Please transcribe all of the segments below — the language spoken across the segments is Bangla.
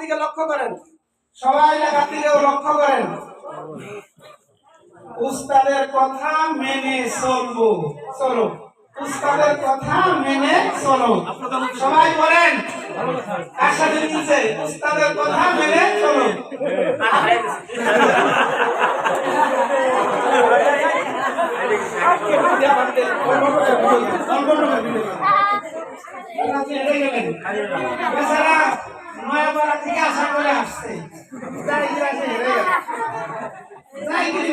দিকে লক্ষ্য করেন। সবাই লেখার লক্ষ্য করেন। উস্তাদের কথা মেনে চলবো। চলো। উস্তাদের কথা মেনে চলো। সবাই বলেন। উস্তাদের কথা মেনে চলো বেচারা নয়াপাড়া থেকে আশা করে আসছে যাই গিয়ে হেরে গেল যাই গিয়ে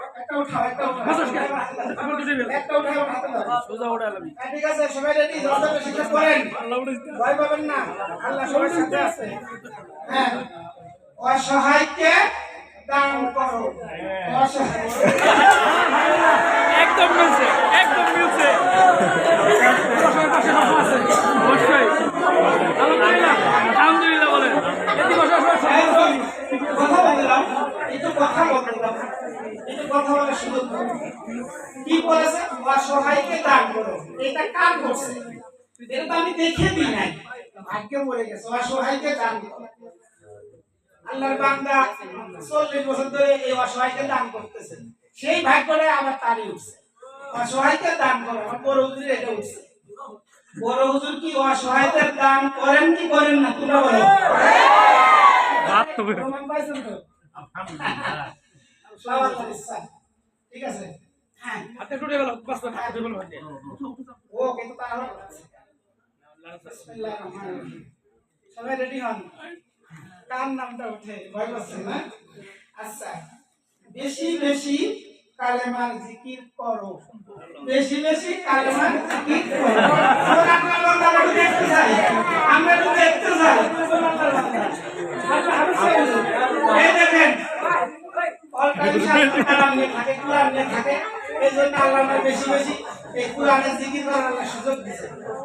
হ্যাঁ। হ্যাঁ, ঠিক আছে, সবাই ভয় পাবেন না। আল্লাহ সবার সাথে আছে। হ্যাঁ। অসহায়কে দান করো। অসহায়। একদম মিলছে একদম মিলছে। অবশ্যই আলহামদুলিল্লাহ আলহামদুলিল্লাহ বলেন এদিকে বসো, বসো, বসো। এই তো কথা বললাম একটু কথা বললাম একটু কথা কি অসহায়কে দান করো। এটা কার করছে? এটা তো আমি দেখে দিই নাই। পড়ে গেছে। অসহায়কে দান করো। আল্লাহর বান্দা চল্লিশ বছর ধরে এই অসহায়কে দান করতেছে। সেই ভাগ্যটা আবার তারই উঠছে। অসহায়কে দান করো। আমার বড় হুজুর এটা উঠছে। বড় হুজুর কি অসহায়দের দান করেন কি করেন না? তোমরা বলো। ঠিক আছে হ্যাঁ হাতে টুটে গেল বাস হাতে হাতে। ও কিন্তু রহিম। সবাই রেডি হন কার নামটা উঠে ভয় পাচ্ছেন না আচ্ছা বেশি বেশি কালেমার জিকির করো বেশি বেশি কালেমার জিকির করো এবার আপনার বান্দা একটু দেখতে চাই আমরা একটু দেখতে চাই এই দেখেন অলটাইম সাথে কালাম নিয়ে থাকে কোরআন নিয়ে থাকে এই জন্য আল্লাহ আমার বেশি বেশি এই কোরআনের জিকির করার আল্লাহ সুযোগ দিয়েছে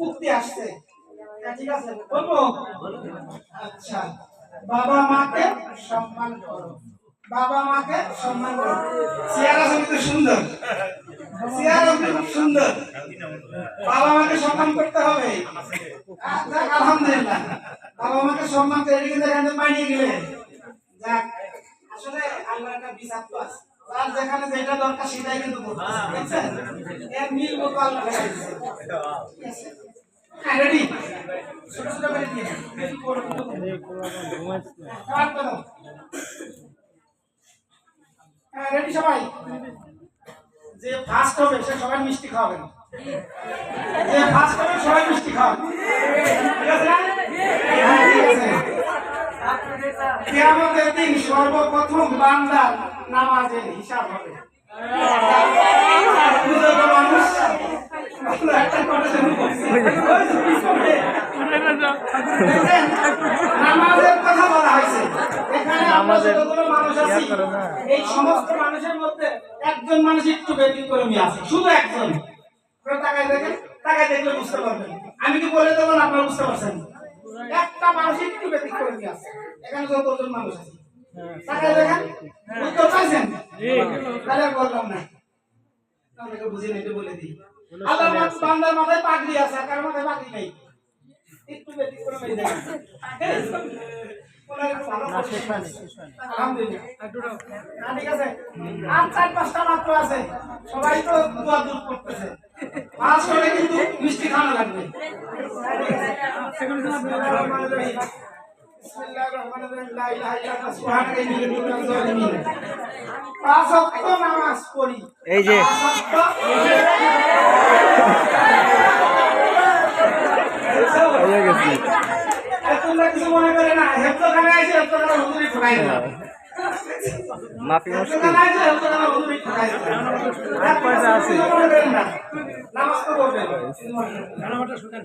মুক্তি আসছে। হ্যাঁ, ঠিক আছে। বলব? আচ্ছা। বাবা মাকে সম্মান করো। বাবা মাকে সম্মান করো। চেয়ারা কিন্তু সুন্দর। সুন্দর। বাবা মাকে সম্মান করতে হবে। আলহামদুলিল্লাহ। বাবা মাকে সম্মান করে এখানে মানিয়ে যাক আসলে আল্লাহ যেখানে যেটা দরকার সেটাই কিন্তু ঠিক আছে? রেডি ছোট ছোট করে দিয়ে বেশি বড় বড় করে। হ্যাঁ। হ্যাঁ রেডি সবাই যে ফার্স্ট হবে সে সবাই মিষ্টি খাওয়াবেন যে ফার্স্ট হবে সবাই মিষ্টি খাওয়াবেন ঠিক আছে না? হ্যাঁ, ঠিক আছে কিয়ামতের দিন সর্বপ্রথম বান্দার নামাজের হিসাব হবে মানুষ নামাজের কথা বলা হয়েছে এখানে আমরা যতগুলো মানুষ আছি এই সমস্ত মানুষের মধ্যে একজন মানুষ একটু ব্যতিক্রমী আছে শুধু একজন। তাকায় দেখেন তাকায় দেখলে বুঝতে পারবেন। আমি কি বলে দেবো আপনারা বুঝতে পারছেন? একটা মানুষ একটু ব্যতিক্রমী আছে এখানে যতজন মানুষ আছে। তাকায় দেখেন বুঝতে পারছেন? তাহলে বললাম না। আপনাকে বুঝে বলে দিই। আল্লাহ বান্দার মাথায় পাগড়ি আছে মাথায় নেই। একটু ব্যতিক্রমী ঠিক আছে। আর চার পাঁচটা মাত্র আছে। সবাই তো দোয়া দূর করতেছে। পাঁচ করে কিন্তু মিষ্টি খাওয়ানো লাগবে। এই যে। মাফি মুশকিল। পয়সা আছে। নামাজ তো হ্যাঁ,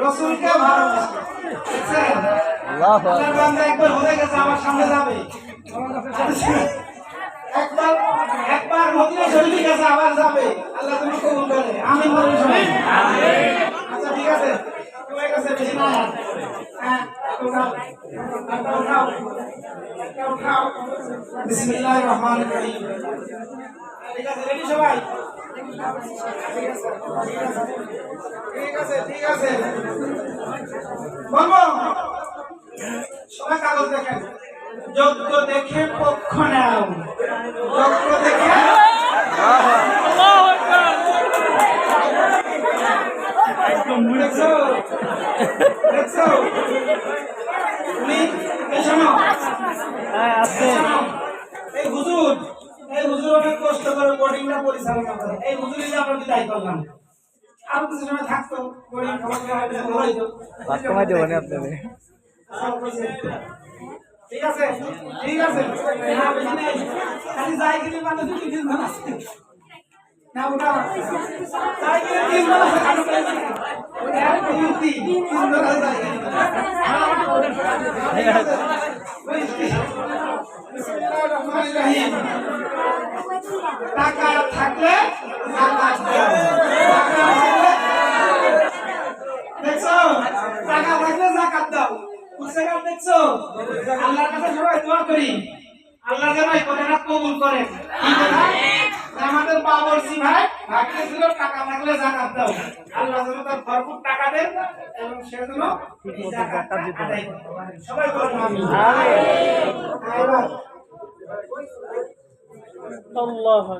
রসুলকে ভালোবাসি আল্লাহু বান্দা একবার হয়ে গেছে আমার সামনে যাবে। একবার একবার মদিনা শরীফে গেছে আবার যাবে। আল্লাহ তুমি কবুল করে। আমি বলি সবাই। আচ্ছা ঠিক আছে। হয়ে গেছে বেশি না। হ্যাঁ বিসমিল্লাহির রহমানির রহিম। ঠিক আছে রেডি সবাই? ঠিক আছে ঠিক আছে বলব? সবাই কাগজ দেখেন। যোগ্য দেখে পক্ষ নাও। যজ্ঞ দেখে আল্লাহু আকবার দেখছ দেখছ তুমি এই শোনো হ্যাঁ আছে শোনো, এই হুজুর এই হুজুর অনেক কষ্ট করে বোর্ডিংটা পরিচালনা করে এই হুজুরই যে আমরা বিদায় করলাম আর কিছু সময় থাকতো বোর্ডিং খবর দেওয়া হয়তো, ভালো হইতো। ভাত কমাই দেবো না আপনাদের। ঠিক আছে ঠিক আছে। খালি যাই গেলে মানে তিন জন আছে। না ওটা যাই গেলে তিন জন আছে। দুই, তিন, তিন জন আছে। আল্লাহর কাছে সবাই দোয়া করি আল্লাহ যেন এই কথাটা কবুল করেন আমাদের বাবরসি ভাই ভাগ্যে ছিল টাকা থাকলে জাকাত দাও আল্লাহ যেন তার ভরপুর টাকা দেন এবং সে যেন। সবাই বলুন আল্লাহু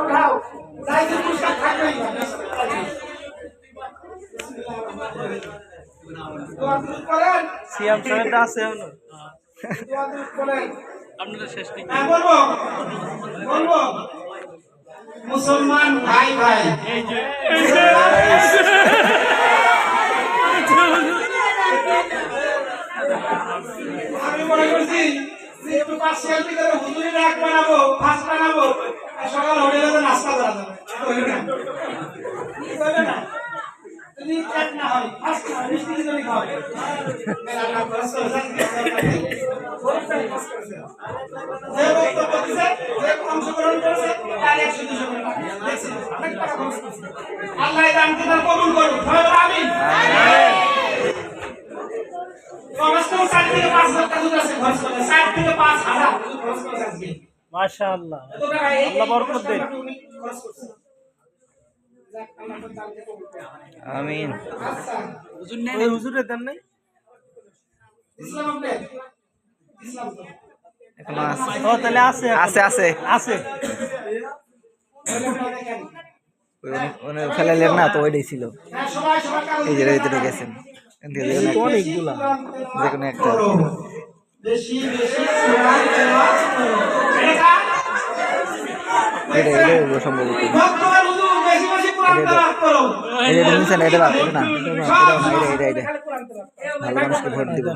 উঠাও। যাই যে পুরস্কার থাকবেই। সিয়াম আছে মুসলমান ভাই ভাই। আমি মনে করছি একটু হুজুরি রাগ বানাবো ফাঁস বানাবো সকাল হোটেলে তো নাস্তা করা যাবে। না। না। যদি না হয় ফার্স্ট হয়, মিষ্টি যদি খাওয়াবে মেলা না খরচ করে যান, বহুত টাকা খরচ করেছে। যে বক্তব্য দিছে, যে অংশগ্রহণ করেছে, তার একশো দুশো করে টাকা। দেখছি, অনেক টাকা খরচ করছে। তার কবুল করুন। আমিন। কমসে কম চার থেকে পাঁচ হাজার টাকা আছে খরচ করে। চার থেকে পাঁচ হাজার খরচ করে আজকে মাশাআল্লাহ। আল্লাহ বরকত দেন। খরচ। আমিন। আচ্ছা। হুজুর নেই হুজুরের দেন নাই? ইসলাম আপনি ইসলাম আছে আছে আছে। আছে আছে ওই লোকটা দেখেন। উনি ফেলাইলেন না তো ওইটাই ছিল। হ্যাঁ, এই যে ভিতরে। গেছেন অনেকগুলা যে কোনো একটা। করো। বেশি বেশি কোরআন তেলাওয়াত করো। এটা এটা সম্ভবত না এটা এটা না। ভালো মানুষকে ভোট দিব।